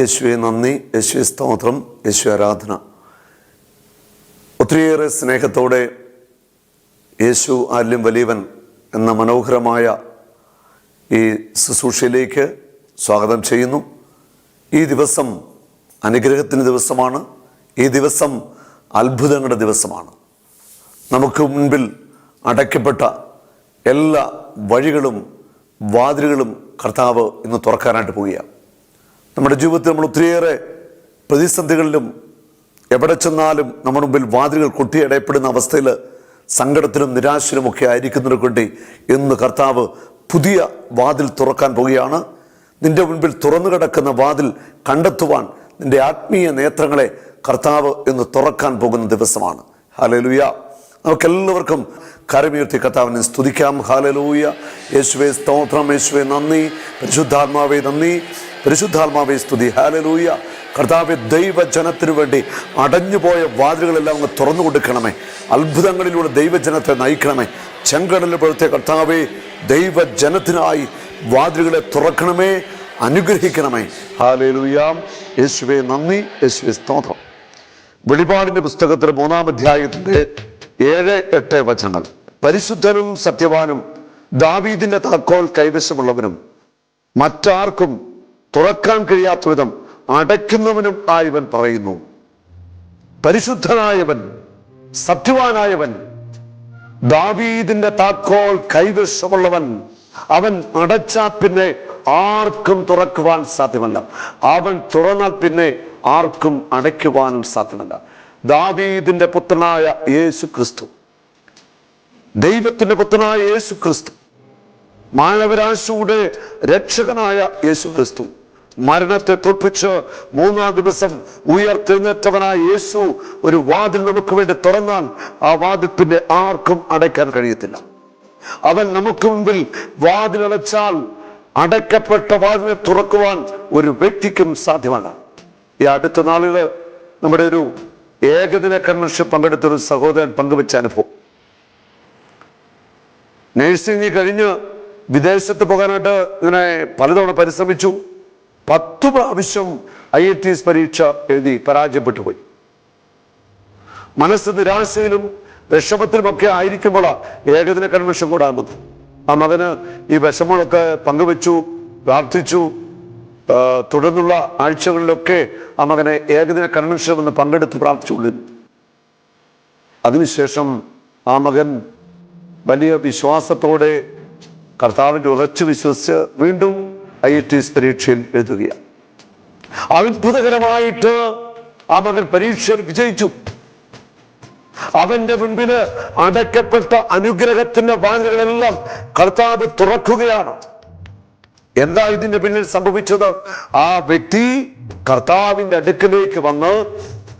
യേശുവെ നന്ദി. യേശുവെ സ്തോത്രം. യേശു ആരാധന. ഒത്തിരിയേറെ സ്നേഹത്തോടെ യേശു ആല്യം വലിയവൻ എന്ന മനോഹരമായ ഈ ശുശ്രൂഷയിലേക്ക് സ്വാഗതം ചെയ്യുന്നു. ഈ ദിവസം അനുഗ്രഹത്തിന്റെ ദിവസമാണ്. ഈ ദിവസം അത്ഭുതങ്ങളുടെ ദിവസമാണ്. നമുക്ക് മുൻപിൽ അടയ്ക്കപ്പെട്ട എല്ലാ വഴികളും വാതിലുകളും കർത്താവ് ഇന്ന് തുറക്കാനായിട്ട് പോവുകയാണ്. നമ്മുടെ ജീവിതത്തിൽ നമ്മൾ ഒത്തിരിയേറെ പ്രതിസന്ധികളിലും എവിടെ ചെന്നാലും നമ്മുടെ മുമ്പിൽ വാതിലുകൾ കൊട്ടിയടയപ്പെടുന്ന അവസ്ഥയിൽ സങ്കടത്തിലും നിരാശയിലുമൊക്കെ ആയിരിക്കുന്നതിനെ കൊണ്ട് ഇന്ന് കർത്താവ് പുതിയ വാതിൽ തുറക്കാൻ പോവുകയാണ്. നിന്റെ മുൻപിൽ തുറന്നു കിടക്കുന്ന വാതിൽ കണ്ടെത്തുവാൻ നിന്റെ ആത്മീയ നേത്രങ്ങളെ കർത്താവ് ഇന്ന് തുറക്കാൻ പോകുന്ന ദിവസമാണ്. ഹലലുയ നമുക്കെല്ലാവർക്കും കരമുയർത്തി കർത്താവിനെ സ്തുതിക്കാം. ഹാലലൂയ യേശുവെ സ്തോത്രം. യേശുവെ നന്ദി. പരിശുദ്ധാത്മാവെ നന്ദി. പരിശുദ്ധാത്മാവെ സ്തുതി. ഹാലലൂയ കർത്താവ് ദൈവജനത്തിനു വേണ്ടി അടഞ്ഞുപോയ വാതിലുകളെല്ലാം അങ്ങ് തുറന്നു കൊടുക്കണമേ. അത്ഭുതങ്ങളിലൂടെ ദൈവജനത്തെ നയിക്കണമേ. ചെങ്കടലിൽ പുറത്തെ കർത്താവെ ദൈവജനത്തിനായി വാതിലുകളെ തുറക്കണമേ. അനുഗ്രഹിക്കണമേ. ഹാലലൂയാം യേശുവെ നന്ദി. യേശുവെ സ്തോത്രം. വെളിപാടിന്റെ പുസ്തകത്തിലെ മൂന്നാം അധ്യായത്തിന്റെ ഏഴ് എട്ട് വചനങ്ങൾ. പരിശുദ്ധനും സത്യവാനും ദാവീദിന്റെ താക്കോൽ കൈവശമുള്ളവനും മറ്റാർക്കും തുറക്കാൻ കഴിയാത്ത വിധം അടയ്ക്കുന്നവനും ആയവൻ പറയുന്നു. പരിശുദ്ധനായവൻ സത്യവാനായവൻ ദാവീദിന്റെ താക്കോൽ കൈവശമുള്ളവൻ അവൻ അടച്ചാൽ പിന്നെ ആർക്കും തുറക്കുവാൻ സാധ്യമല്ല. അവൻ തുറന്നാൽ പിന്നെ ആർക്കും അടയ്ക്കുവാനും സാധ്യമല്ല. ദാവീദിന്റെ പുത്രനായ യേശു ക്രിസ്തു ദൈവത്തിന്റെ പുത്രനായ യേശു ക്രിസ്തു മാനവരാശിയുടെ രക്ഷകനായ യേശു ക്രിസ്തു മരണത്തെ തോൽപ്പിച്ച് മൂന്നാം ദിവസം ഉയർത്തെഴുന്നേറ്റവനായ യേശു ഒരു വാതിൽ നമുക്ക് വേണ്ടി തുറന്നാൽ ആ വാതിൽ പിന്നെ ആർക്കും അടയ്ക്കാൻ കഴിയത്തില്ല. അവൻ നമുക്ക് മുമ്പിൽ വാതിലടച്ചാൽ അടയ്ക്കപ്പെട്ട വാതിലെ തുറക്കുവാൻ ഒരു വ്യക്തിക്കും സാധ്യമല്ല. ഈ അടുത്ത നാളുകൾ നമ്മുടെ ഒരു ഏകദിന കൺവെൻഷൻ പങ്കെടുത്ത ഒരു സഹോദരൻ പങ്കുവെച്ച അനുഭവം. നഴ്സിംഗ് കഴിഞ്ഞ് വിദേശത്ത് പോകാനായിട്ട് ഇങ്ങനെ പലതവണ പരിശ്രമിച്ചു. പത്തു പ്രാവശ്യം ഐ ഐ ടി എസ് പരീക്ഷ എഴുതി പരാജയപ്പെട്ടു പോയി മനസ്സ് നിരാശയിലും വിഷമത്തിലുമൊക്കെ ആയിരിക്കുമ്പോൾ ഏകദിന കൺവെൻഷൻ കൂടാകുന്നത് ആ മകന് ഈ വിഷമങ്ങളൊക്കെ പങ്കുവെച്ചു പ്രാർത്ഥിച്ചു. തുടർന്നുള്ള ആഴ്ചകളിലൊക്കെ ആ മകനെ ഏകദിന കൺവെൻഷൻ വന്ന് പങ്കെടുത്ത് പ്രാർത്ഥിച്ചുകൊണ്ടിരുന്നു. അതിനുശേഷം ആ മകൻ വലിയ വിശ്വാസത്തോടെ കർത്താവിന്റെ ഉറച്ചു വിശ്വസിച്ച് വീണ്ടും ഐ ടി പരീക്ഷയിൽ എഴുതുകയാണ്. അത്ഭുതകരമായിട്ട് ആ മകൻ പരീക്ഷയിൽ വിജയിച്ചു. അവന്റെ മുൻപിൽ അടയ്ക്കപ്പെട്ട അനുഗ്രഹത്തിന്റെ വാങ്ങലുകളെല്ലാം കർത്താവ് തുറക്കുകയാണ്. എന്താ ഇതിന്റെ പിന്നിൽ സംഭവിച്ചത്? ആ വ്യക്തി കർത്താവിന്റെ അടുക്കിലേക്ക് വന്ന്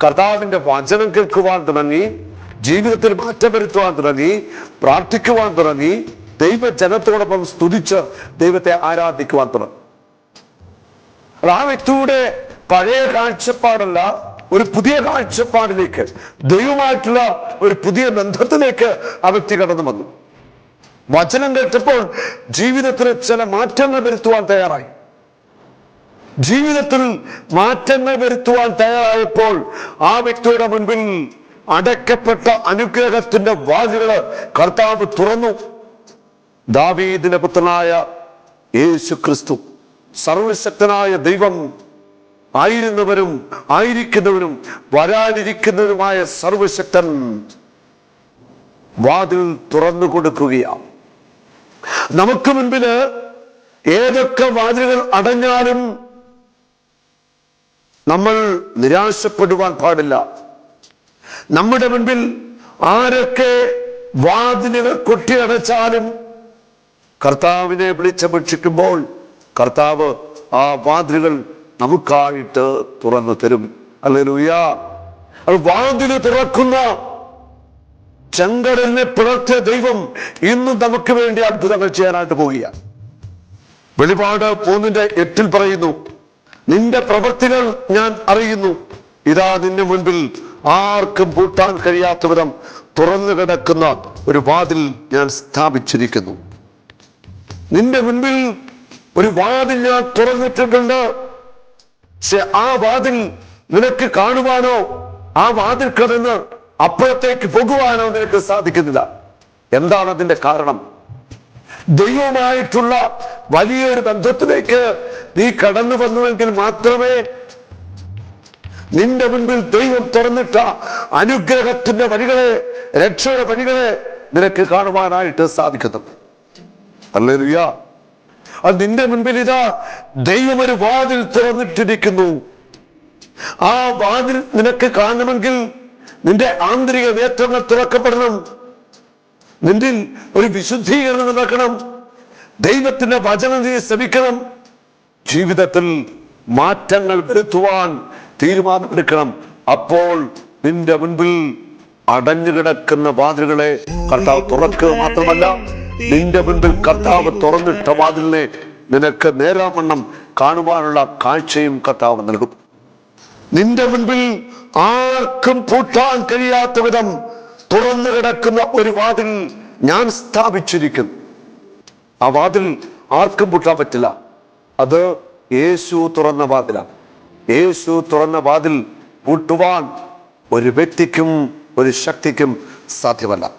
കർത്താവിന്റെ വചനം കേൾക്കുവാൻ തുടങ്ങി. ജീവിതത്തിൽ മാറ്റം വരുത്തുവാൻ തുടങ്ങി പ്രാർത്ഥിക്കുവാൻ തുടങ്ങി ദൈവജനത്തോടൊപ്പം സ്തുതിച്ച് ദൈവത്തെ ആരാധിക്കുവാൻ തുടങ്ങി. ആ വ്യക്തിയുടെ പഴയ കാഴ്ചപ്പാടല്ല ഒരു പുതിയ കാഴ്ചപ്പാടിലേക്ക് ദൈവമായിട്ടുള്ള ഒരു പുതിയ ബന്ധത്തിലേക്ക് ആ വ്യക്തി കടന്നു വന്നു. വചനം കേട്ടപ്പോൾ ജീവിതത്തിൽ ചില മാറ്റങ്ങൾ വരുത്തുവാൻ തയ്യാറായി. ജീവിതത്തിൽ മാറ്റങ്ങൾ വരുത്തുവാൻ തയ്യാറായപ്പോൾ ആ വ്യക്തിയുടെ മുൻപിൽ അടയ്ക്കപ്പെട്ട അനുഗ്രഹത്തിന്റെ വാതിലുകൾ കർത്താവ് തുറന്നു. ദാവീദിന്റെ പുത്രനായ യേശു ക്രിസ്തു സർവശക്തനായ ദൈവം ആയിരുന്നവരും ആയിരിക്കുന്നവരും വരാനിരിക്കുന്നവരുമായ സർവശക്തൻ വാതിൽ തുറന്നു കൊടുക്കുകയാണ്. നമുക്ക് മുൻപിൽ ഏതൊക്കെ വാതിലുകൾ അടഞ്ഞാലും നമ്മൾ നിരാശപ്പെടുവാൻ പാടില്ല. നമ്മുടെ മുൻപിൽ ആരൊക്കെ വാതിലുകൾ കൊട്ടിയടച്ചാലും കർത്താവിനെ വിളിച്ചപേക്ഷിക്കുമ്പോൾ കർത്താവ് ആ വാതിലുകൾ നമുക്കായിട്ട് തുറന്നു തരും. അല്ലേലൂയ അത് വാതിൽ തുറക്കുന്ന ചെങ്കടലിനെ പിളർത്തിയ ദൈവം ഇന്ന് നമുക്ക് വേണ്ടി അത്ഭുതങ്ങൾ ചെയ്യാനായിട്ട് പോവുകയാണ്. വെളിപാട് മൂന്നിന്റെ എട്ടിൽ പറയുന്നു നിന്റെ പ്രവൃത്തികൾ ഞാൻ അറിയുന്നു. ഇതാ നിന്റെ മുൻപിൽ ആർക്കും പൂട്ടാൻ കഴിയാത്ത വിധം തുറന്നു കിടക്കുന്ന ഒരു വാതിൽ ഞാൻ സ്ഥാപിച്ചിരിക്കുന്നു. നിന്റെ മുൻപിൽ ഒരു വാതിൽ ഞാൻ തുറന്നിട്ടിട്ടുണ്ട്. പക്ഷെ ആ വാതിൽ നിനക്ക് കാണുവാനോ ആ വാതിൽ കടന്ന് അപ്പുറത്തേക്ക് പോകുവാനോ നിനക്ക് സാധിക്കുന്നില്ല. എന്താണ് അതിന്റെ കാരണം? ദൈവമായിട്ടുള്ള വലിയൊരു ബന്ധത്തിലേക്ക് നീ കടന്നു വന്നുവെങ്കിൽ മാത്രമേ നിന്റെ മുൻപിൽ ദൈവം തുറന്നിട്ട അനുഗ്രഹത്തിന്റെ വഴികളെ രക്ഷയുടെ വഴികളെ നിനക്ക് കാണുവാനായിട്ട് സാധിക്കുന്നു. അല്ലേലുയ്യ അത് നിന്റെ മുൻപിൽ ഇതാ ദൈവം ഒരു വാതിൽ തുറന്നിട്ടിരിക്കുന്നു. ആ വാതിൽ നിനക്ക് കാണണമെങ്കിൽ നിന്റെ ആന്തരിക നേത്രങ്ങൾ തുറക്കപ്പെടണം. നിന്റെ ഒരു വിശുദ്ധീകരണം നടക്കണം. ദൈവത്തിന്റെ വചനം നീ ശ്രമിക്കണം ജീവിതത്തിൽ മാറ്റങ്ങൾ വരുത്തുവാൻ തീരുമാനമെടുക്കണം. അപ്പോൾ നിന്റെ മുൻപിൽ അടഞ്ഞു കിടക്കുന്ന വാതിലുകളെ കർത്താവ് തുറക്കുക മാത്രമല്ല നിന്റെ മുൻപിൽ കർത്താവ് തുറന്നിട്ട വാതിലിനെ നിനക്ക് നേരാവണ്ണം കാണുവാനുള്ള കാഴ്ചയും കർത്താവ് നൽകും. നിന്റെ മുൻപിൽ ആർക്കും പൂട്ടാൻ കഴിയാത്ത വിധം തുറന്നു കിടക്കുന്ന ഒരു വാതിൽ ഞാൻ സ്ഥാപിച്ചിരിക്കുന്നു. ആ വാതിൽ ആർക്കും പൂട്ടാൻ പറ്റില്ല. അത് യേശു തുറന്ന വാതിലാണ്. യേശു തുറന്ന വാതിൽ പൂട്ടുവാൻ ഒരു വ്യക്തിക്കും ഒരു ശക്തിക്കും സാധ്യമല്ല.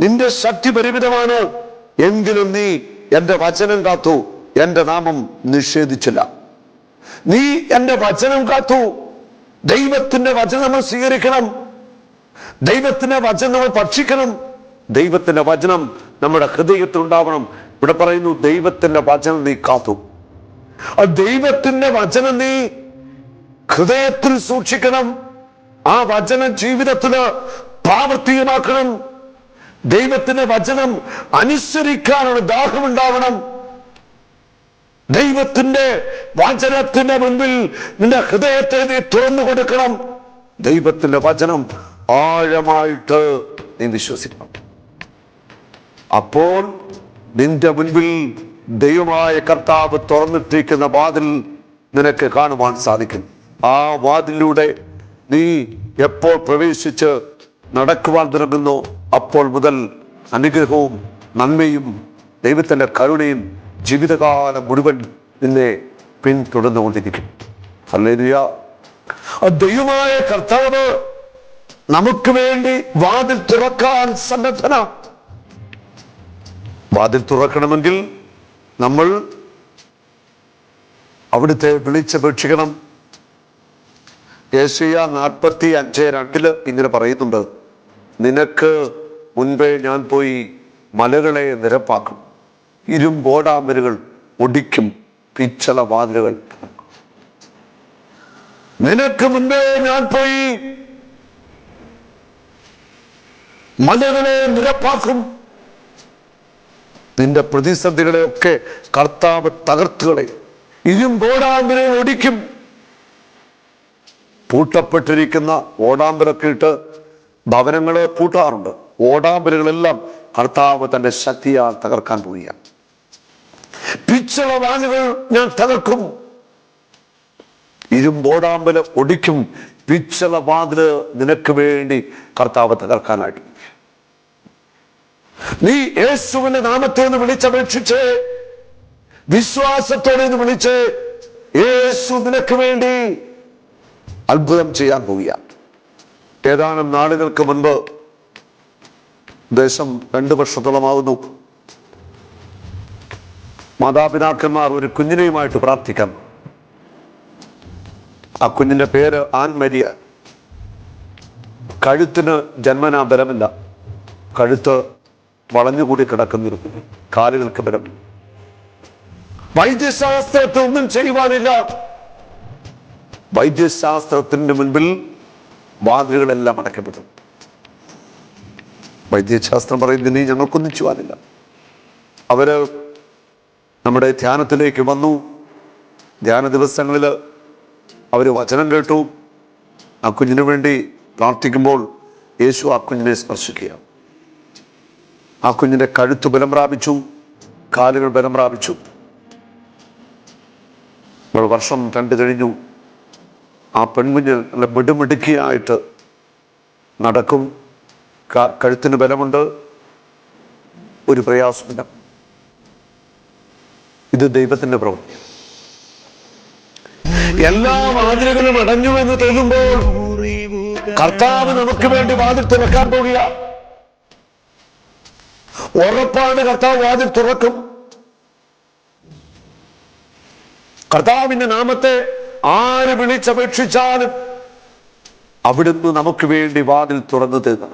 നിന്റെ ശക്തി പരിമിതമാണ് എങ്കിലും നീ എന്റെ വചനം കാത്തു എന്റെ നാമം നിഷേധിച്ചില്ല. നീ എന്റെ വചനം കാത്തു ദൈവത്തിന്റെ വചനം നമ്മൾ സ്വീകരിക്കണം. ദൈവത്തിന്റെ വചനം നമ്മൾ ഭക്ഷിക്കണം. ദൈവത്തിന്റെ വചനം നമ്മുടെ ഹൃദയത്തിൽ ഉണ്ടാവണം. ഇവിടെ പറയുന്നു ദൈവത്തിന്റെ വചനം നീ കാത്തു. ആ ദൈവത്തിന്റെ വചനം നീ ഹൃദയത്തിൽ സൂക്ഷിക്കണം. ആ വചനം ജീവിതത്തിന് പ്രാവർത്തികമാക്കണം. ദൈവത്തിന്റെ വചനം അനുസരിക്കാനുള്ള ദാഹമുണ്ടാവണം. ദൈവത്തിന്റെ വചനത്തിന്റെ മുൻപിൽ നിന്റെ ഹൃദയത്തെ നീ തുറന്നു കൊടുക്കണം. ദൈവത്തിന്റെ വചനം ആഴമായിട്ട് നീ വിശ്വസിക്കണം. അപ്പോൾ നിന്റെ മുൻപിൽ ദൈവമായ കർത്താവ് തുറന്നിട്ടിരിക്കുന്ന വാതിൽ നിനക്ക് കാണുവാൻ സാധിക്കും. ആ വാതിലൂടെ നീ എപ്പോൾ പ്രവേശിച്ച് നടക്കുവാൻ തുടങ്ങുന്നു അപ്പോൾ മുതൽ അനുഗ്രഹവും നന്മയും ദൈവത്തിന്റെ കരുണയും ജീവിതകാലം മുഴുവൻ നിന്നെ പിന്തുടർന്നുകൊണ്ടിരിക്കും. ഹല്ലേലൂയ. ആ ദൈവമായ കർത്താവ് നമുക്ക് വേണ്ടി വാതിൽ തുറക്കാൻ സന്നദ്ധന. വാതിൽ തുറക്കണമെങ്കിൽ നമ്മൾ അവിടുത്തെ വിളിച്ചപേക്ഷിക്കണം. യേശയ്യ നാൽപ്പത്തി അഞ്ച് രണ്ടിൽ ഇങ്ങനെ പറയുന്നുണ്ട്. നിനക്ക് മുൻപേ ഞാൻ പോയി മലകളെ നിരപ്പാക്കും. ഇരുമ്പോടാമ്പലുകൾ ഒടിക്കും. പിച്ചള വാതിലുകൾ. നിനക്ക് മുൻപേ ഞാൻ പോയി മലകളെ നിരപ്പാക്കും. നിന്റെ പ്രതിസന്ധികളെ ഒക്കെ കർത്താവ് തകർത്തുകളെ ഇരുമ്പോടാമ്പലെ ഒടിക്കും. പൂട്ടപ്പെട്ടിരിക്കുന്ന ഓടാമ്പലൊക്കെ ഇട്ട് ഭവനങ്ങളെ പൂട്ടാറുണ്ട്. ഓടാമ്പലുകളെല്ലാം കർത്താവ് തന്റെ ശക്തിയാൽ തകർക്കാൻ പോവുകയാണ്. പിച്ചള വാനുകൾ ഞാൻ തകർക്കും. ഇരുമ്പോടാമ്പൽ ഒടിക്കും. പിച്ചള വാതിൽ നിനക്ക് വേണ്ടി കർത്താവ് തകർക്കാനായിട്ട് നീ യേശുവിന്റെ നാമത്തെ ഒന്ന് വിളിച്ചപേക്ഷിച്ച് വിശ്വാസത്തോടെ ഒന്ന് വിളിച്ച് യേശു നിനക്ക് വേണ്ടി അത്ഭുതം ചെയ്യാൻ പോവുകയാണ്. ഏതാനും നാളുകൾക്ക് മുൻപ് ദേശം രണ്ടു വർഷത്തോളമാകുന്നു മാതാപിതാക്കന്മാർ ഒരു കുഞ്ഞിനെയുമായിട്ട് പ്രാർത്ഥിക്കാം. ആ കുഞ്ഞിന്റെ പേര് ആൻ മരിയ കഴുത്തിന് ജന്മനാ ബലമില്ല. കഴുത്ത് വളഞ്ഞുകൂടി കിടക്കുന്നൊരു കാലുകൾക്ക് ബലം. വൈദ്യശാസ്ത്രത്തിൽ ഒന്നും ചെയ്യുവാനില്ല. വൈദ്യശാസ്ത്രത്തിന്റെ മുൻപിൽ വാതിലുകളെല്ലാം അടക്കപ്പെട്ടു വൈദ്യശാസ്ത്രം പറയുന്നതിന് ഞങ്ങൾക്കൊന്നും ചെയ്യുവാനില്ല അവർ നമ്മുടെ ധ്യാനത്തിലേക്ക് വന്നു. ധ്യാന ദിവസങ്ങളിൽ അവർ വചനം കേട്ടു. ആ കുഞ്ഞിനു വേണ്ടി പ്രാർത്ഥിക്കുമ്പോൾ യേശു ആ കുഞ്ഞിനെ സ്പർശിക്കുക. ആ കുഞ്ഞിന്റെ കഴുത്ത് ബലം പ്രാപിച്ചു. കാലുകൾ ബലം പ്രാപിച്ചു. വർഷം രണ്ട് കഴിഞ്ഞു. ആ പെൺകുഞ്ഞ് നല്ല മിടുമിടുക്കിയായിട്ട് നടക്കും. കഴുത്തിന് ബലമുണ്ട്. ഒരു പ്രയാസമില്ല. ഇത് ദൈവത്തിന്റെ പ്രവൃത്തി എല്ലാ വാതിലുകളും അടഞ്ഞു എന്ന് തോന്നുമ്പോൾ കർത്താവ് നമുക്ക് വേണ്ടി വാതിൽ തുറക്കാൻ പോകുക ഉറപ്പാണ് കർത്താവ് വാതിൽ തുറക്കും. കർത്താവിന്റെ നാമത്തെ ആര് വിളിച്ചപേക്ഷിച്ചാലും അവിടുന്ന് നമുക്ക് വേണ്ടി വാതിൽ തുറന്നു തരുക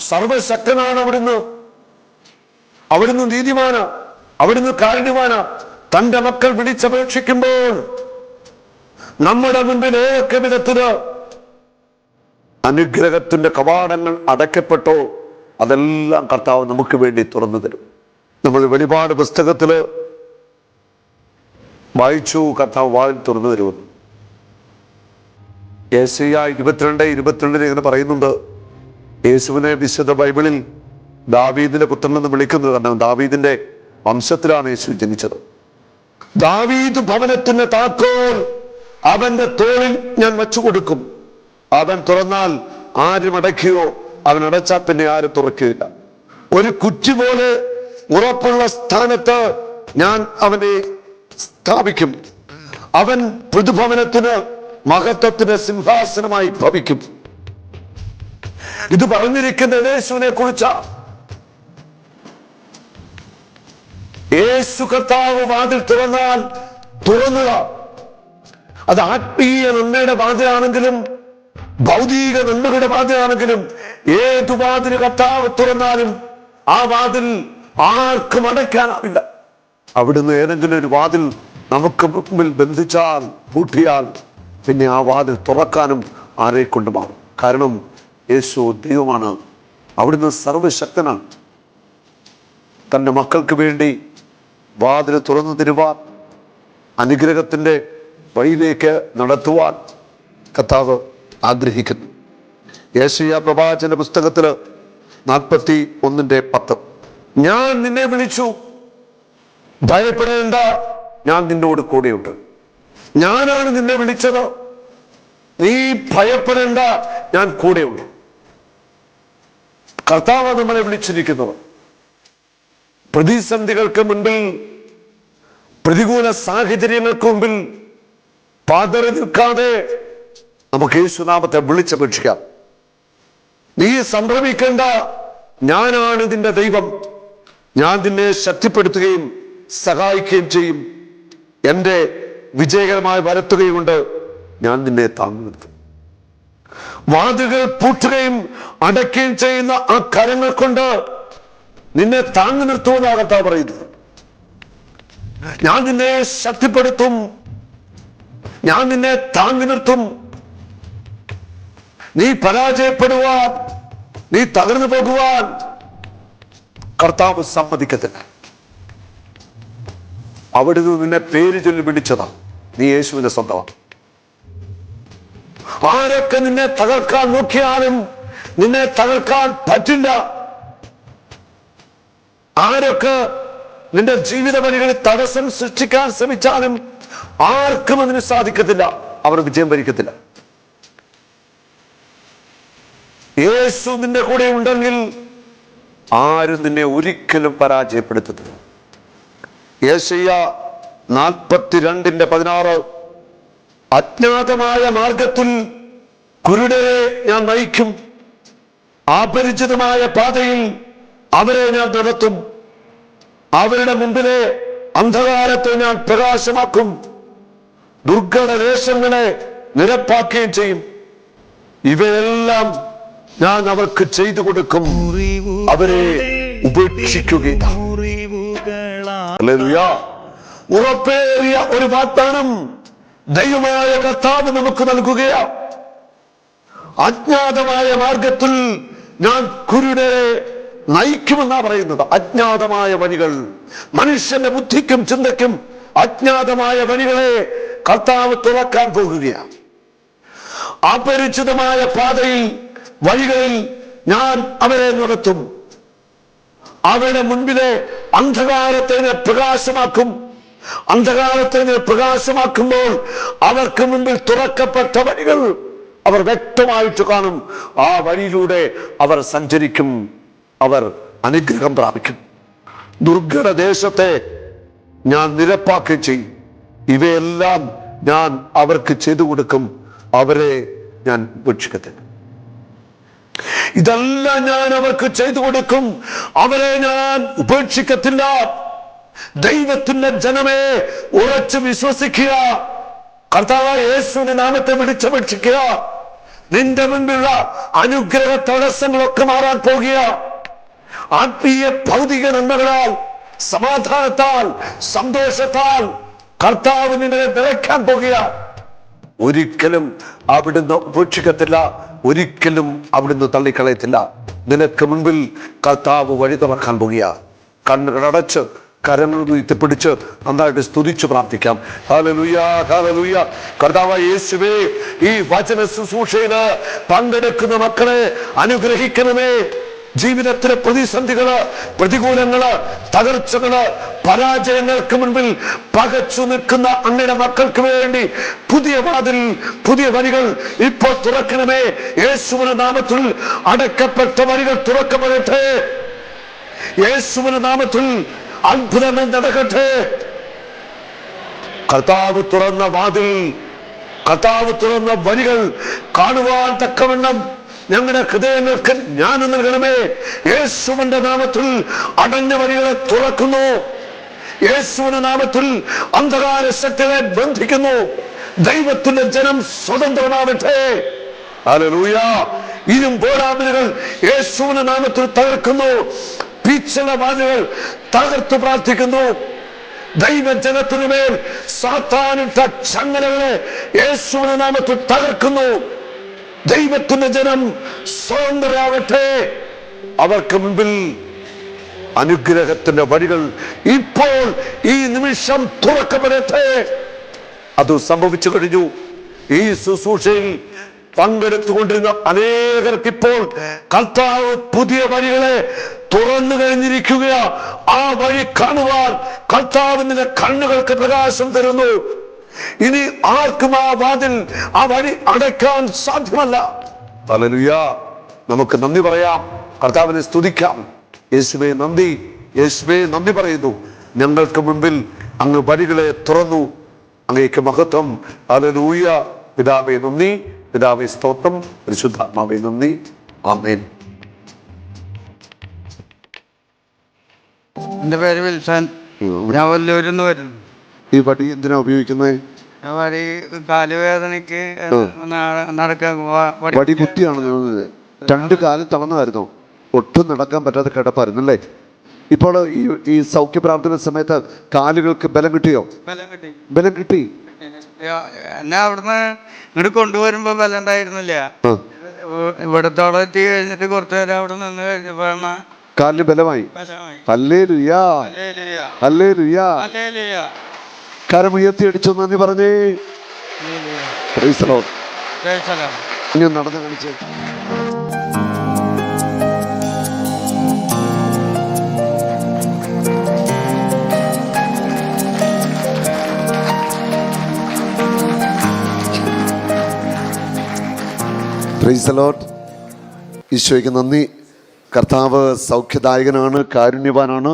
സർവശക്തനാണ് അവിടുന്ന്. അവിടുന്ന് നീതിമാന. അവിടുന്ന് കാരുണ്യമാന തന്റെ മക്കൾ വിളിച്ചപേക്ഷിക്കുമ്പോൾ നമ്മുടെ മുൻപിൽ ഏതൊക്കെ വിധത്തിൽ അനുഗ്രഹത്തിന്റെ കവാടങ്ങൾ അടയ്ക്കപ്പെട്ടോ അതെല്ലാം കർത്താവ് നമുക്ക് വേണ്ടി തുറന്നു തരും. നമ്മൾ വെളിപാട് പുസ്തകത്തിൽ വായിച്ചു കർത്താവ് വാതിൽ തുറന്നു തരുമെന്ന് യേശയ്യ ഇരുപത്തിരണ്ട് ഇരുപത്തിരണ്ടിന് ഇങ്ങനെ പറയുന്നുണ്ട്. യേശുവിനെ വിശുദ്ധ ബൈബിളിൽ ദാവീദിന്റെ പുത്രൻ എന്ന് വിളിക്കുന്നത് കാരണം ദാവീദിന്റെ വംശത്തിലാണ് യേശു ജനിച്ചത്. ദാവീദ് ഭവനത്തിന്റെ താക്കോൽ അവന്റെ തോളിൽ ഞാൻ വച്ചു കൊടുക്കും. അവൻ തുറന്നാൽ ആരും അടയ്ക്കുകയോ അവൻ അടച്ചാൽ പിന്നെ ആരും തുറക്കുകയില്ല. ഒരു കുറ്റി പോലെ ഉറപ്പുള്ള സ്ഥാനത്ത് ഞാൻ അവനെ സ്ഥാപിക്കും. അവൻ പുതുഭവനത്തിന് മഹത്വത്തിന് സിംഹാസനമായി ഭവിക്കും. ഇത് പറഞ്ഞിരിക്കുന്ന യേശുവിനെ കുറിച്ച. യേശു കർത്താവ് വാതിൽ തുറന്നാൽ തുറന്നുക. അത് ആത്മീയ നന്മയുടെ വാതിലാണെങ്കിലും ഭൗതിക നന്മകളുടെ വാതിലാണെങ്കിലും ഏതു വാതിൽ കർത്താവ് തുറന്നാലും ആ വാതിൽ ആർക്കും അടയ്ക്കാനാവില്ല. അവിടുന്ന് ഏതെങ്കിലും ഒരു വാതിൽ നമുക്ക് മുമ്പിൽ ബന്ധിച്ചാൽ പൂട്ടിയാൽ പിന്നെ ആ വാതിൽ തുറക്കാനും ആരെ കൊണ്ടുമാകും കാരണം യേശു ദൈവമാണ്. അവിടുന്ന് സർവശക്തനാണ് തന്റെ മക്കൾക്ക് വേണ്ടി വാതിൽ തുറന്നു തരുവാൻ അനുഗ്രഹത്തിന്റെ വഴിയിലേക്ക് നടത്തുവാൻ കർത്താവ് ആഗ്രഹിക്കുന്നു. യേശയ്യ പ്രവാചന്റെ പുസ്തകത്തിൽ നാൽപ്പത്തി ഒന്നിന്റെ പത്ത്. ഞാൻ നിന്നെ വിളിച്ചു. ഭയപ്പെടേണ്ട. ഞാൻ നിന്നോട് കൂടെയുണ്ട്. ഞാനാണ് നിന്നെ വിളിച്ചത്. നീ ഭയപ്പെടേണ്ട. ഞാൻ കൂടെയുണ്ട്. കർത്താവ് നമ്മളെ വിളിച്ചിരിക്കുന്നത്. പ്രതിസന്ധികൾക്ക് മുൻപിൽ പ്രതികൂല സാഹചര്യങ്ങൾക്ക് മുമ്പിൽ പാതറി നിൽക്കാതെ നമുക്ക് യേശുനാമത്തെ വിളിച്ചപേക്ഷിക്കാം. നീ സംഭ്രമിക്കേണ്ട. ഞാനാണ് നിന്റെ ദൈവം. ഞാൻ നിന്നെ ശക്തിപ്പെടുത്തുകയും സഹായിക്കുകയും ചെയ്യും. എന്റെ വിജയകരമായി വരത്തുകയും കൊണ്ട് ഞാൻ നിന്നെ താങ്ങുന്നത്. വാതുകൾ പൂട്ടുകയും അടയ്ക്കുകയും ചെയ്യുന്ന ആ കരങ്ങൾ കൊണ്ട് നിന്നെ താങ്ങി നിർത്തുമെന്നാകത്താ പറയുന്നത്. ഞാൻ നിന്നെ ശക്തിപ്പെടുത്തും. ഞാൻ നിന്നെ താങ്ങി നിർത്തും. നീ പരാജയപ്പെടുവാൻ നീ തകർന്നു പോകുവാൻ കർത്താവ് സമ്മതിക്കത്തില്ല. അവിടുന്ന് നിന്നെ പേര് ചൊല്ലി വിളിച്ചതാ. നീ യേശുവിന്റെ സ്വന്തമാണ് ആരൊക്കെ നിന്നെ തകർക്കാൻ നോക്കിയാലും നിന്നെ തകർക്കാൻ പറ്റില്ല. ആരൊക്കെ നിന്റെ ജീവിത വഴികളിൽ തടസ്സം സൃഷ്ടിക്കാൻ ശ്രമിച്ചാലും ആർക്കും അതിന് സാധിക്കത്തില്ല. അവർ വിജയം ഭരിക്കത്തില്ല യേശു നിന്റെ കൂടെ ഉണ്ടെങ്കിൽ ആരും നിന്നെ ഒരിക്കലും പരാജയപ്പെടുത്തത്തില്ല. യേശയ്യ നാൽപ്പത്തിരണ്ടിന്റെ പതിനാറ്. അജ്ഞാതമായ മാർഗത്തിൽ കുരുടരെ ഞാൻ നയിക്കും. അപരിചിതമായ പാതയിൽ അവരെ ഞാൻ നടത്തും. അവരുടെ മുമ്പിലെ അന്ധകാരത്തെ ഞാൻ പ്രകാശമാക്കും. ദുർഘട ദേശങ്ങളെ നിരപ്പാക്കുകയും ചെയ്യും. ഇവയെല്ലാം ഞാൻ അവർക്ക് ചെയ്തു കൊടുക്കും. അവരെ ഉപേക്ഷിക്കുകയില്ല. ഉറപ്പേറിയ ഒരു വാഗ്ദാനം ദൈവമായ കർത്താവ് നമുക്ക് നൽകുകയാണ് അജ്ഞാതമായ മാർഗത്തിൽ ഞാൻ കുരുടെ നയിക്കുമെന്നാ പറയുന്നത്. അജ്ഞാതമായ വഴികൾ മനുഷ്യന്റെ ബുദ്ധിക്കും ചിന്തയ്ക്കും അജ്ഞാതമായ വഴികളെ കർത്താവ് തുറക്കാൻ പോകുകയാണ് അപരിചിതമായ പാതയിൽ വഴികളിൽ ഞാൻ അവരെ നടത്തും. അവരുടെ മുൻപിലെ അന്ധകാരത്തെ ഞാൻ പ്രകാശമാക്കും. അന്ധകാരത്തെ ഞാൻ പ്രകാശമാക്കുമ്പോൾ അവർക്ക് മുമ്പിൽ തുറക്കപ്പെട്ട വഴികൾ അവർ വ്യക്തമായിട്ട് കാണും. ആ വഴിയിലൂടെ അവർ സഞ്ചരിക്കും. അവർ അനുഗ്രഹം പ്രാപിക്കും. ദുർഘട ദേശത്തെ ഞാൻ നിരപ്പാക്കുകയും ചെയ്യും. ഇവയെല്ലാം ഞാൻ അവർക്ക് ചെയ്തു കൊടുക്കും. അവരെ ഞാൻ ഉപേക്ഷിക്കത്തില്ല ഇതെല്ലാം ഞാൻ അവർക്ക് ചെയ്തു കൊടുക്കും. അവരെ ഞാൻ ഉപേക്ഷിക്കത്തില്ല. ദൈവത്തിന്റെ ജനമേ ഉറച്ചു വിശ്വസിക്കുക. കർത്താവ് യേശുവിന്റെ നാമത്തെ വിളിച്ചപേക്ഷിക്കുക. നിന്റെ മുൻപിലുള്ള അനുഗ്രഹ തടസ്സങ്ങളൊക്കെ മാറാൻ പോകുക. ആത്മീയ ഭൗതിക നന്മകളാൽ സമാധാനത്താൽ സന്തോഷത്താൽ കർത്താവ് നിന്നെ നിറയ്ക്കാൻ പോകുക. ഒരിക്കലും അവിടുന്ന് ഉപേക്ഷിക്കത്തില്ല ഒരിക്കലും അവിടുന്ന് തള്ളിക്കളയത്തില്ല. നിനക്ക് മുൻപിൽ കർത്താവ് വഴി തുറക്കാൻ പോകുക കണ്ണടച്ച് കരങ്ങൾ ഉയർത്തിപ്പിടിച്ച് നന്നായിട്ട് സ്തുതിച്ച് പ്രാർത്ഥിക്കാം. ഹല്ലേലൂയ ഹല്ലേലൂയ കർത്താവ് യേശുവേ ഈ വചന ശുശ്രൂഷയിൽ പങ്കെടുക്കുന്ന മക്കളെ അനുഗ്രഹിക്കണമേ. ജീവിതത്തിലെ പ്രതിസന്ധികൾ പ്രതികൂലങ്ങൾ തകർച്ചകൾ പരാജയങ്ങൾക്ക് മുൻപിൽ പകച്ചു നിൽക്കുന്ന അങ്ങയുടെ മക്കൾക്ക് വേണ്ടി പുതിയ വാതിൽ പുതിയ വരികൾ ഇപ്പോൾ തുറക്കണമേ. യേശുവിന്റെ നാമത്തിൽ അടക്കപ്പെട്ട വരികൾ തുറക്കപ്പെടട്ടെ. യേശുവിന്റെ നാമത്തിൽ അത്ഭുതങ്ങൾ നടക്കട്ടെ. കർത്താവ് തുറന്ന വാതിൽ കർത്താവ് തുറന്ന വരികൾ കാണുവാൻ തക്കവണ്ണം ഞങ്ങളുടെ ഹൃദയങ്ങൾക്ക് ജ്ഞാനം നൽകണമേ. യേശുവിന്റെ നാമത്തിൽ അടഞ്ഞ വഴികളെ തുറക്കുന്നു. യേശുവിന്റെ നാമത്തിൽ അന്ധകാര ശക്തികളെ ബന്ധിക്കുന്നു. ദൈവത്തിന്റെ ജനം സ്വതന്ത്രമാവട്ടെ. ഹല്ലേലൂയ. ഇനും പോരാമലുകൾ യേശുവിന്റെ നാമത്തിൽ തകർക്കുന്നു. പീച്ചള വാതിലുകൾ തകർത്തു പ്രാർത്ഥിക്കുന്നു. ദൈവജനത്തിനുമേൽ സാത്താനിട്ട ചങ്ങലകളെ യേശുവിന്റെ നാമത്തിൽ തകർക്കുന്നു. ദൈവത്തിന്റെ ജനം സ്വതന്ത്രരാകട്ടെ. അവർക്ക് മുൻപിൽ അനുഗ്രഹത്തിന്റെ വഴികൾ ഇപ്പോൾ ഈ നിമിഷം തുറക്കപ്പെടട്ടെ. അത് സംഭവിച്ചു കഴിഞ്ഞു. ഈ ശുശ്രൂഷയിൽ പങ്കെടുത്തുകൊണ്ടിരുന്ന അനേകർക്ക് ഇപ്പോൾ കർത്താവ് പുതിയ വഴികളെ തുറന്നു കഴിഞ്ഞിരിക്കുക ആ വഴി കാണുവാൻ കർത്താവിന്റെ കണ്ണുകൾക്ക് പ്രകാശം തരുന്നു. ഇനി ആർക്കും ആ വാതിൽ ആ വഴി അടയ്ക്കാൻ സാധ്യമല്ല. ഹല്ലേലൂയ. നമുക്ക് നന്ദി പറയാം. കർത്താവിനെ സ്തുതിക്കാം. യേശുവേ നന്ദി. യേശുവേ നന്ദി പറയുന്നു. ഞങ്ങൾക്ക് മുമ്പിൽ അങ്ങ് വഴികളെ തുറന്നു. അങ്ങേക്ക് മഹത്വം. ഹല്ലേലൂയ. പിതാവേ നന്ദി. പിതാവേ സ്തോത്രം. പരിശുദ്ധാത്മാവേ നന്ദി. ആമേൻ. എന്റെ പേര് വിൽസൻ ഞാൻ വല്ലൂരിൽ നിന്ന് വരുന്നു. ഈ പട്ടി എന്തിനാ ഉപയോഗിക്കുന്നത് വടി കാലുവേദനക്ക് നടക്കാൻ വടി- കുത്തിയാണ് തോന്നുന്നത് രണ്ട് കാലം തളർന്നായിരുന്നു. ഒട്ടും നടക്കാൻ പറ്റാത്ത കിടപ്പായിരുന്നു അല്ലേ? ഇപ്പോൾ ഈ ഈ സൗഖ്യ പ്രാർത്ഥന സമയത്ത് കാലുകൾക്ക് ബലം കിട്ടിയോ? ബലം കിട്ടി. ബലം കിട്ടി. എന്നെ അവിടുന്ന് ഇങ്ങോട്ട് കൊണ്ടുവരുമ്പോ ബലം ഉണ്ടായിരുന്നില്ല. ഇവിടത്തോളം എത്തി കഴിഞ്ഞിട്ട് കുറച്ചു നേരം അവിടെ നിന്ന് കഴിഞ്ഞപ്പോഴാണ് കാലിന് ബലമായി. അല്ലേ ലുയാ. അല്ലേ ലുയാ ഹല്ലേലൂയ. കരം ഉയർത്തിയടിച്ചു നന്ദി പറഞ്ഞേ. ഇനി നടന്ന് കാണിച്ചേ ഈശോയ്ക്ക് നന്ദി. കർത്താവ് സൗഖ്യദായകനാണ് കാരുണ്യവാനാണ്.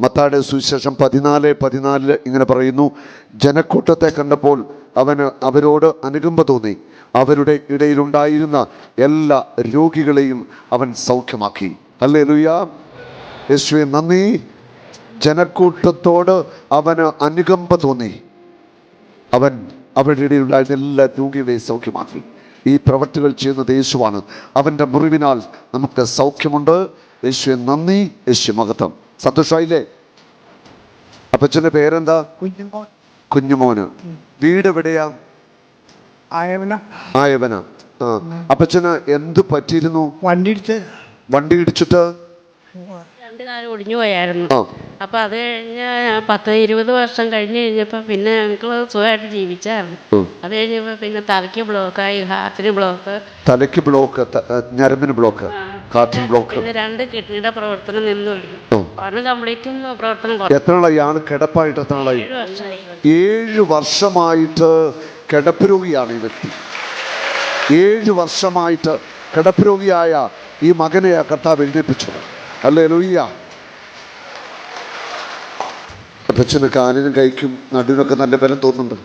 മത്താടെ സുവിശേഷം പതിനാല് പതിനാലിൽ ഇങ്ങനെ പറയുന്നു ജനക്കൂട്ടത്തെ കണ്ടപ്പോൾ അവന് അവരോട് അനുകമ്പ തോന്നി. അവരുടെ ഇടയിലുണ്ടായിരുന്ന എല്ലാ രോഗികളെയും അവൻ സൗഖ്യമാക്കി. അല്ലേ ലുയ യേശുവെ നന്ദി. ജനക്കൂട്ടത്തോട് അവന് അനുകമ്പ തോന്നി. അവൻ അവരുടെ ഇടയിലുണ്ടായിരുന്ന എല്ലാ രോഗികളെയും സൗഖ്യമാക്കി. ഈ പ്രവർത്തികൾ ചെയ്യുന്നത് യേശുവാണ്. അവന്റെ മുറിവിനാൽ നമുക്ക് സൗഖ്യമുണ്ട്. യേശുവെ നന്ദി. യേശു മഹത്വം. സന്തോഷമായില്ലേ അപ്പച്ചന്റെ പേരെന്താ? കുഞ്ഞുമോന്. വീട് എവിടെയാ? ആയവന. ആയവന. ആ. അപ്പച്ചന് എന്ത് പറ്റിയിരുന്നു? വണ്ടി ഇടിച്ച്. വണ്ടി ഇടിച്ചിട്ട്? രണ്ട് കാലം ഒടിഞ്ഞു പോയായിരുന്നു. അപ്പൊ അപ്പോൾ അത് കഴിഞ്ഞ പത്ത് ഇരുപത് വർഷം കഴിഞ്ഞ് കഴിഞ്ഞപ്പോ പിന്നെ ഞങ്ങൾ സുഖമായിട്ട് ജീവിച്ചായിരുന്നു. അത് കഴിഞ്ഞപ്പോ പിന്നെ തലയ്ക്ക് ബ്ലോക്കായി ഹാർട്ടിന് ബ്ലോക്ക് തലയ്ക്ക് ബ്ലോക്ക് ആ, ഞരമ്പിന് ബ്ലോക്ക് ഹാർട്ടിന് ബ്ലോക്ക്. രണ്ട് കിഡ്നിയുടെ പ്രവർത്തനം നിന്നു. അത് കംപ്ലീറ്റും പ്രവർത്തനം കുറഞ്ഞു എത്ര നാളായി കിടപ്പായിട്ട് എത്ര നാളായി ഏഴ് വർഷമായി. ഏഴ് വർഷമായിട്ട് കിടപ്പ് രോഗിയാണ് ഈ വ്യക്തി. ഏഴ് വർഷമായിട്ട് കിടപ്പ് രോഗിയായ ഈ മകനെ ആ കർത്താവ് എഴുന്നേൽപ്പിച്ചത് അല്ലേ ലൂയ്യ അപ്പച്ചന് കാലിനും കൈക്കും നടുവിനൊക്കെ നല്ല ബലം തോന്നുന്നുണ്ട്.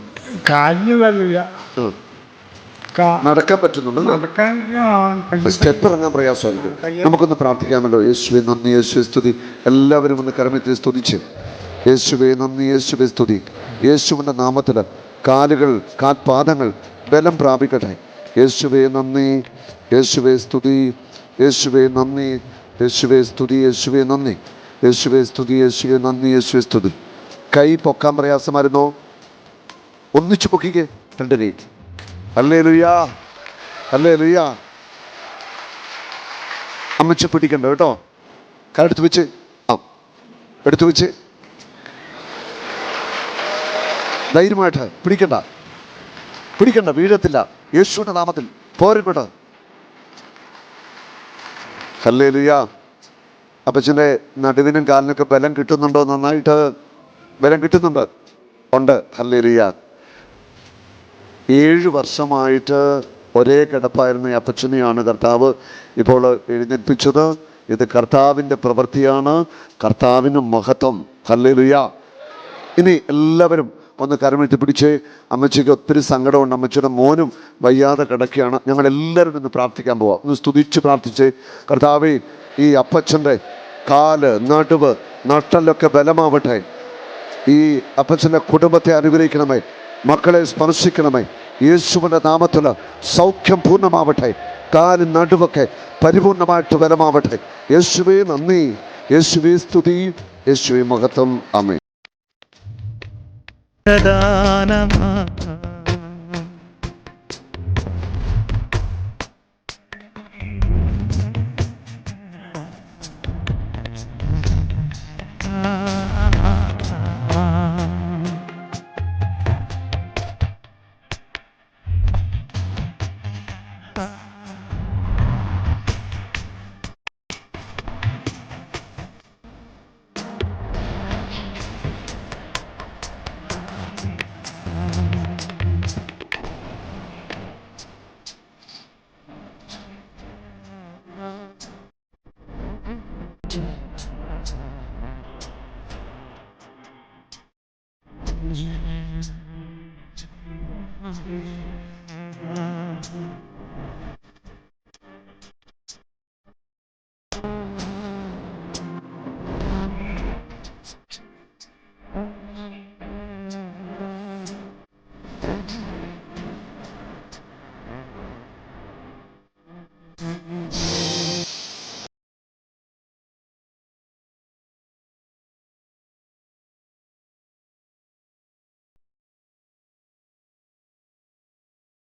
കാലിന് വരില്ല ഉം. നടക്കാൻ പറ്റുന്നുണ്ട്. നടക്കാൻ സ്റ്റെപ്പ് ഇറങ്ങാൻ പ്രയാസമായിരിക്കും നമുക്കൊന്ന് പ്രാർത്ഥിക്കാമല്ലോ. യേശുവെ നന്ദി യേശുവെ സ്തുതി. എല്ലാവരും ഒന്ന് കരമെത്തി സ്തുതിച്ച്. യേശുവെ നന്ദി യേശുവെ സ്തുതി. യേശുവിന്റെ നാമത്തിൽ കാലുകൾ കാൽപാദങ്ങൾ ബലം പ്രാപിക്കട്ടെ. യേശുവെ നന്ദി. യേശുവെ സ്തുതി. യേശുവെ നന്ദി. യേശുവെ സ്തുതി. യേശുവെ നന്ദി. യേശുവെ സ്തുതി. യേശുവെ നന്ദി. യേശുവെ സ്തുതി. കൈ പൊക്കാൻ പ്രയാസമായിരുന്നോ? ഒന്നിച്ചു പൊക്കിക്കേ. രണ്ട് രീതി അല്ലേ ലുയാ അല്ലേ ലുയാ അമ്മച്ച പിടിക്കണ്ട കേട്ടോ. കരെടുത്ത് വെച്ച്. ആ. എടുത്തു വെച്ച്. ധൈര്യമായിട്ട് പിടിക്കണ്ട. പിടിക്കണ്ട വീഴത്തില്ല. യേശുവിന്റെ നാമത്തിൽ പോരപ്പെട്ട് ഹല്ലേ ലുയാ അപ്പച്ചന്റെ നടുവിനും കാലിനൊക്കെ ബലം കിട്ടുന്നുണ്ടോ? നന്നായിട്ട് ബലം കിട്ടുന്നുണ്ട്. ഉണ്ട്. ഹല്ലേ ലുയാ ഏഴ് വർഷമായിട്ട് ഒരേ കിടപ്പായിരുന്ന അപ്പച്ചനെയാണ് കർത്താവ് ഇപ്പോൾ എഴുന്നേൽപ്പിച്ചത്. ഇത് കർത്താവിന്റെ പ്രവൃത്തിയാണ്. കർത്താവിന് മഹത്വം. ഹല്ലേലൂയ. ഇനി എല്ലാവരും ഒന്ന് കരമെത്തി പിടിച്ച് അമ്മച്ചിക്ക് ഒത്തിരി സങ്കടമുണ്ട്. അമ്മച്ചിയുടെ മോനും വയ്യാതെ കിടക്കുകയാണ്. ഞങ്ങൾ എല്ലാവരും ഒന്ന് പ്രാർത്ഥിക്കാൻ പോവാം. ഒന്ന് സ്തുതിച്ച് പ്രാർത്ഥിച്ച് കർത്താവേ ഈ അപ്പച്ചന്റെ കാൽ നടുവ് നട്ടലൊക്കെ ബലമാവട്ടെ. ഈ അപ്പച്ചന്റെ കുടുംബത്തെ അനുഗ്രഹിക്കണമേ. മക്കളെ സ്പർശിക്കണമേ. യേശുവിന്റെ നാമത്തിൽ സൗഖ്യം പൂർണമാവട്ടെ. കാൽ നടുവൊക്കെ പരിപൂർണമായിട്ട് ബലമാവട്ടെ. യേശുവേ നന്ദി. യേശുവേ സ്തുതി. യേശുവേ മഹത്വം. അമേ പ്രധാനമാ